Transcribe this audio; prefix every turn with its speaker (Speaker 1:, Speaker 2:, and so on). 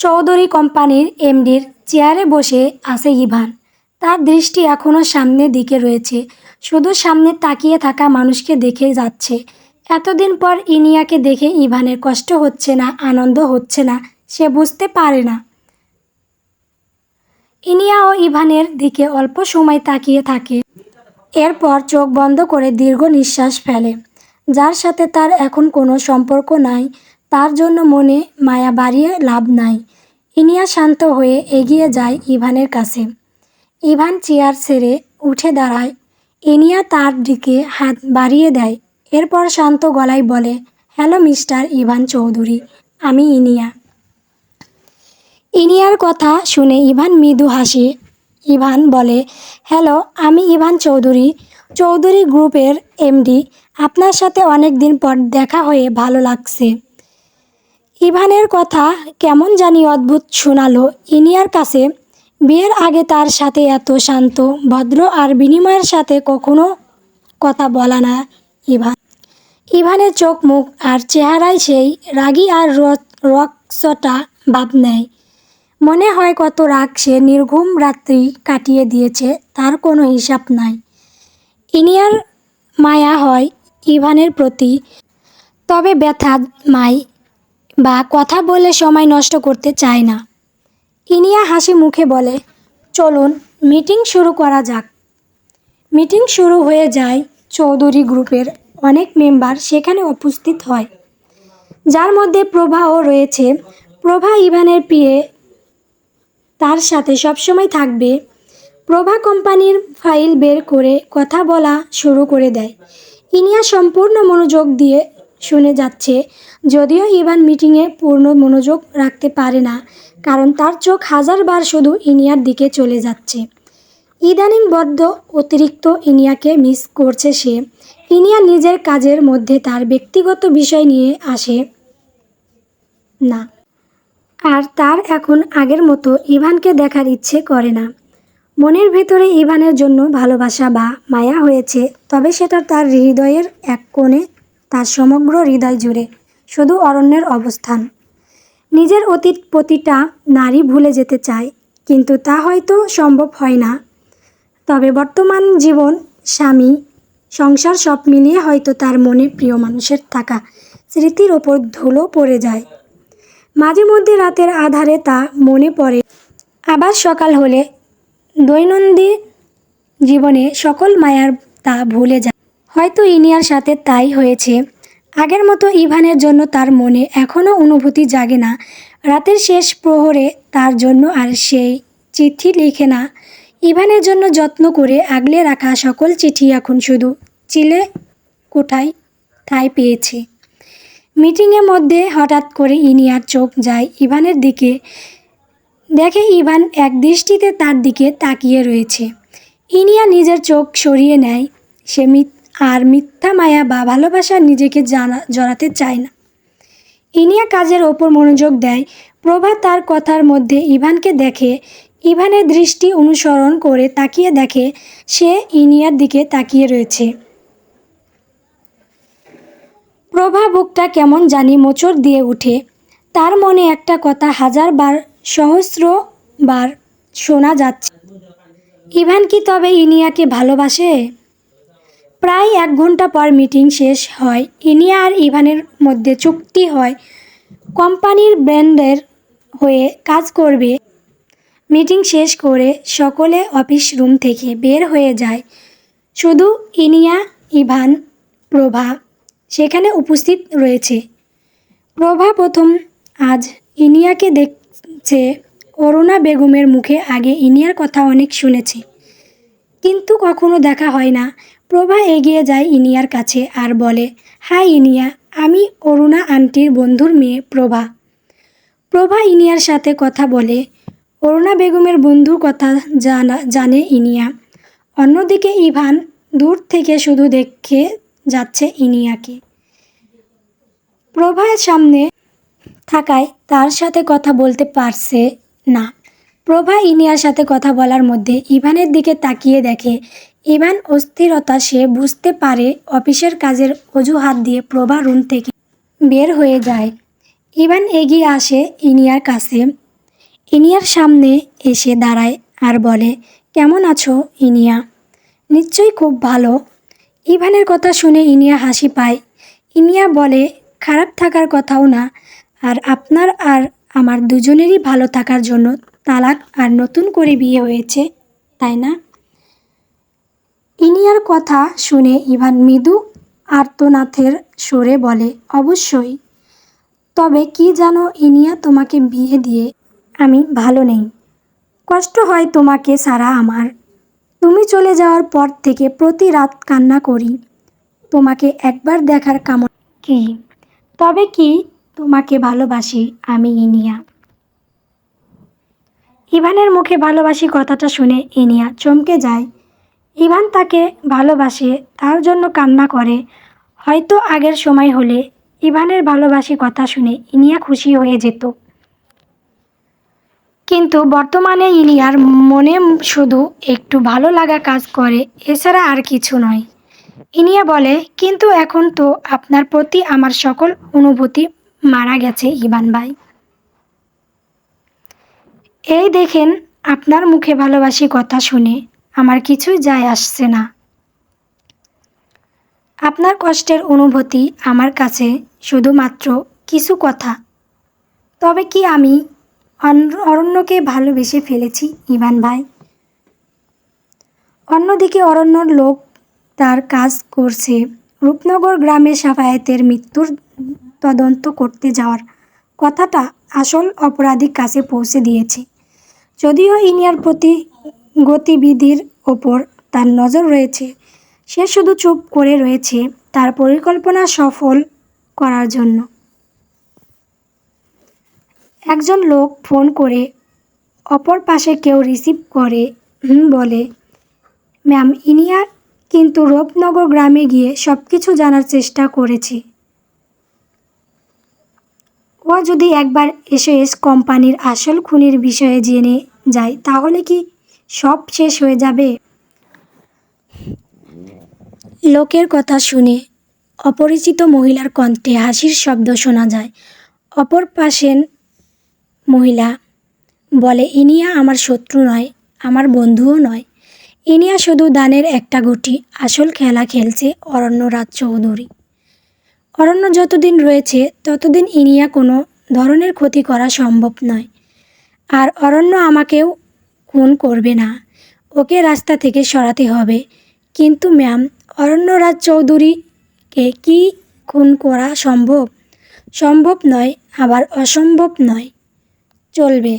Speaker 1: চৌধুরী কোম্পানির এমডির চেয়ারে বসে আছে ইভান। তার দৃষ্টি এখনও সামনের দিকে রয়েছে। শুধু সামনে তাকিয়ে থাকা মানুষকে দেখে যাচ্ছে। এতদিন পর ইনিয়াকে দেখে ইভানের কষ্ট হচ্ছে না, আনন্দ হচ্ছে না, সে বুঝতে পারে না। ইনিয়া ও ইভানের দিকে অল্প সময় তাকিয়ে থাকে। এরপর চোখ বন্ধ করে দীর্ঘ নিঃশ্বাস ফেলে। যার সাথে তার এখন কোনো সম্পর্ক নাই। তার জন্য মনে মায়া বাড়িয়ে লাভ নাই। ইনিয়া শান্ত হয়ে এগিয়ে যায় ইভানের কাছে। ইভান চেয়ার ছেড়ে উঠে দাঁড়ায়। ইনিয়া তার দিকে হাত বাড়িয়ে দেয়। এরপর শান্ত গলায় বলে, হ্যালো, মিস্টার ইভান চৌধুরী, আমি ইনিয়া। ইনিয়ার কথা শুনে ইভান মৃদু হাসি। ইভান বলে, হ্যালো, আমি ইভান চৌধুরী চৌধুরী গ্রুপের এমডি। আপনার সাথে অনেক দিন পর দেখা হয়ে ভালো লাগছে। ইভানের কথা কেমন জানি অদ্ভুত শোনালো। ইনিয়ার কাছে বিয়ের আগে তার সাথে এত শান্ত, ভদ্র আর বিনিময়ের সাথে কখনো কথা বলা না ইভান। ইভানের চোখ, মুখ আর চেহারায় সেই রাগী আর রক্সটা ভাব নেয় মনে হয় কত রাগ সে নির্ঘুম রাত্রি কাটিয়ে দিয়েছে, তার কোনো হিসাব নাই। ইনিয়ার মায়া হয় ইভানের প্রতি। তবে ব্যথা মাই বা কথা বলে সময় নষ্ট করতে চায় না। ইনিয়া হাসি মুখে বলে, চলুন, মিটিং শুরু করা যাক। মিটিং শুরু হয়ে যায় চৌধুরী গ্রুপের অনেক মেম্বার সেখানে উপস্থিত হয়। যার মধ্যে প্রভাও রয়েছে। প্রভা ইভানের প্রিয়ে তার সাথে সবসময় থাকবে। প্রভা কোম্পানির ফাইল বের করে কথা বলা শুরু করে দেয়। ইনিয়া সম্পূর্ণ মনোযোগ দিয়ে শুনে যাচ্ছে। যদিও ইভান মিটিংয়ে পূর্ণ মনোযোগ রাখতে পারে না, কারণ তার চোখ হাজারবার শুধু ইনিয়ার দিকে চলে যাচ্ছে। ইদানিং বড্ড অতিরিক্ত ইনিয়াকে মিস করছে সে। ইনিয়া নিজের কাজের মধ্যে তার ব্যক্তিগত বিষয় নিয়ে আসে না। আর তার এখন আগের মতো ইভানকে দেখার ইচ্ছে করে না। মনের ভেতরে ইভানের জন্য ভালোবাসা বা মায়া হয়েছে, তবে সেটা তার হৃদয়ের এক কোণে তার সমগ্র হৃদয় জুড়ে শুধু অরণ্যের অবস্থান। নিজের অতীত প্রতিটা নারী ভুলে যেতে চায়, কিন্তু তা হয়তো সম্ভব হয় না। তবে বর্তমান জীবন, স্বামী, সংসার সব মিলিয়ে হয়তো তার মনে প্রিয় মানুষের থাকা স্মৃতির ওপর ধুলো পড়ে যায়। মাঝে মধ্যে রাতের আধারে তা মনে পড়ে। আবার সকাল হলে দৈনন্দিন জীবনে সকল মায়ার তা ভুলে যায়। হয়তো ইনিয়ার সাথে তাই হয়েছে। আগের মতো ইভানের জন্য তার মনে এখনও অনুভূতি জাগে না। রাতের শেষ প্রহরে তার জন্য আর সেই চিঠি লিখে না। ইভানের জন্য যত্ন করে আগলে রাখা সকল চিঠি এখন শুধু চিলে কোঠায় ঠাঁই পেয়েছে। মিটিংয়ের মধ্যে হঠাৎ করে ইনিয়ার চোখ যায় ইভানের দিকে। দেখে ইভান এক দৃষ্টিতে তার দিকে তাকিয়ে রয়েছে। ইনিয়া নিজের চোখ সরিয়ে নেয়। সে আর মিথ্যা মায়া বা ভালোবাসা নিজেকে জানা, জড়াতে চায় না। ইনিয়া কাজের ওপর মনোযোগ দেয়। প্রভা তার কথার মধ্যে ইভানকে দেখে, ইভানের দৃষ্টি অনুসরণ করে তাকিয়ে দেখে, সে ইনিয়ার দিকে তাকিয়ে রয়েছে। প্রভা বুকটা কেমন জানি মোচড় দিয়ে উঠে। তার মনে একটা কথা হাজারবার সহস্রবার শোনা যাচ্ছে। ইভান কি তবে ইনিয়াকে ভালোবাসে? প্রায় এক ঘণ্টা পর মিটিং শেষ হয়। ইনিয়া আর ইভানের মধ্যে চুক্তি হয়। কোম্পানির ব্র্যান্ডের হয়ে কাজ করবে। মিটিং শেষ করে সকলে অফিস রুম থেকে বের হয়ে যায়। শুধু ইনিয়া, ইভান, প্রভা সেখানে উপস্থিত রয়েছে। প্রভা প্রথম আজ ইনিয়াকে দেখছে। অরুণা বেগমের মুখে আগে ইনিয়ার কথা অনেক শুনেছে। কিন্তু কখনো দেখা হয় না। প্রভা এগিয়ে যায় ইনিয়ার কাছে আর বলে, হাই ইনিয়া, আমি অরুণা আন্টির বন্ধুর মেয়ে প্রভা। প্রভা ইনিয়ার সাথে কথা বলে, অরুণা বেগমের বন্ধুর কথা জানা, জানে ইনিয়া। অন্যদিকে ইভান দূর থেকে শুধু দেখে যাচ্ছে ইনিয়াকে। প্রভার সামনে থাকায় তার সাথে কথা বলতে পারছে না। প্রভা ইনিয়ার সাথে কথা বলার মধ্যে ইভানের দিকে তাকিয়ে দেখে ইভান অস্থিরতা সে বুঝতে পারে, অফিসের কাজের অজুহাত দিয়ে প্রভা রুম থেকে বের হয়ে যায়। ইভান এগিয়ে আসে ইনিয়ার কাছে। ইনিয়ার সামনে এসে দাঁড়ায় আর বলে, কেমন আছো ইনিয়া? নিশ্চয়ই খুব ভালো। ইভানের কথা শুনে ইনিয়া হাসি পায়। ইনিয়া বলে, খারাপ থাকার কথাও না, আর আপনার আর আমার দুজনেরই ভালো থাকার জন্য তালাক আর নতুন করে বিয়ে হয়েছে, তাই না? ইনিয়ার কথা শুনে ইভান মৃদু আর্তনাথের সরে বলে, অবশ্যই। তবে কি জানো ইনিয়া তোমাকে বিয়ে দিয়ে আমি ভালো নেই। কষ্ট হয় তোমাকে সারা আমার। তুমি চলে যাওয়ার পর থেকে প্রতি রাত কান্না করি। তোমাকে একবার দেখার কামনা কি তবে কি তোমাকে ভালোবাসি আমি ইনিয়া? ইভানের মুখে ভালোবাসি কথাটা শুনে ইনিয়া চমকে যায়। ইভান তাকে ভালোবাসে, তার জন্য কান্না করে। হয়তো আগের সময় হলে ইভানের ভালোবাসি কথা শুনে ইনিয়া খুশি হয়ে যেত। কিন্তু বর্তমানে ইনিয়ার মনে শুধু একটু ভালো লাগা কাজ করে, এছাড়া আর কিছু নয়। ইনিয়া বলে, কিন্তু এখন তো আপনার প্রতি আমার সকল অনুভূতি মারা গেছে, ইভান ভাই। এই দেখেন আপনার মুখে ভালোবাসি কথা শুনে আমার কিছুই যায় আসছে না। আপনার কষ্টের অনুভূতি আমার কাছে শুধুমাত্র কিছু কথা। তবে কি আমি অরণ্যকে ভালোবেসে ফেলেছি, ইভান ভাই? অন্যদিকে অরণ্যর লোক তার কাজ করছে রূপনগর গ্রামে সাফায়েতের মৃত্যুর তদন্ত করতে যাওয়ার কথাটা আসল অপরাধীর কাছে পৌঁছে দিয়েছে। যদিও ইনিয়ার প্রতি গতিবিধির ওপর তার নজর রয়েছে। সে শুধু চুপ করে রয়েছে তার পরিকল্পনা সফল করার জন্য। একজন লোক ফোন করে, অপর পাশে কেউ রিসিভ করে বলে, ম্যাম ইনিয়া কিন্তু রূপনগর গ্রামে গিয়ে সব কিছু জানার চেষ্টা করেছি। ও যদি একবার এসে এস কোম্পানির আসল খুনির বিষয়ে জেনে যায়, তাহলে কি সব শেষ হয়ে যাবে। লোকের কথা শুনে অপরিচিত মহিলার কণ্ঠে হাসির শব্দ শোনা যায়। অপর পাশের মহিলা বলে, ইনিয়া আমার শত্রু নয়, আমার বন্ধুও নয়। ইনিয়া শুধু দানের একটা গুটি, আসল খেলা খেলছে অরণ্য রাজ চৌধুরী। অরণ্য যতদিন রয়েছে, ততদিন ইনিয়া কোনো ধরনের ক্ষতি করা সম্ভব নয়। আর অরণ্য আমাকেও খুন করবে না। ওকে রাস্তা থেকে সরাতে হবে। কিন্তু ম্যাম, অরণ্যরাজ চৌধুরীকে কি খুন করা সম্ভব? সম্ভব নয়, আবার অসম্ভব নয়। চলবে।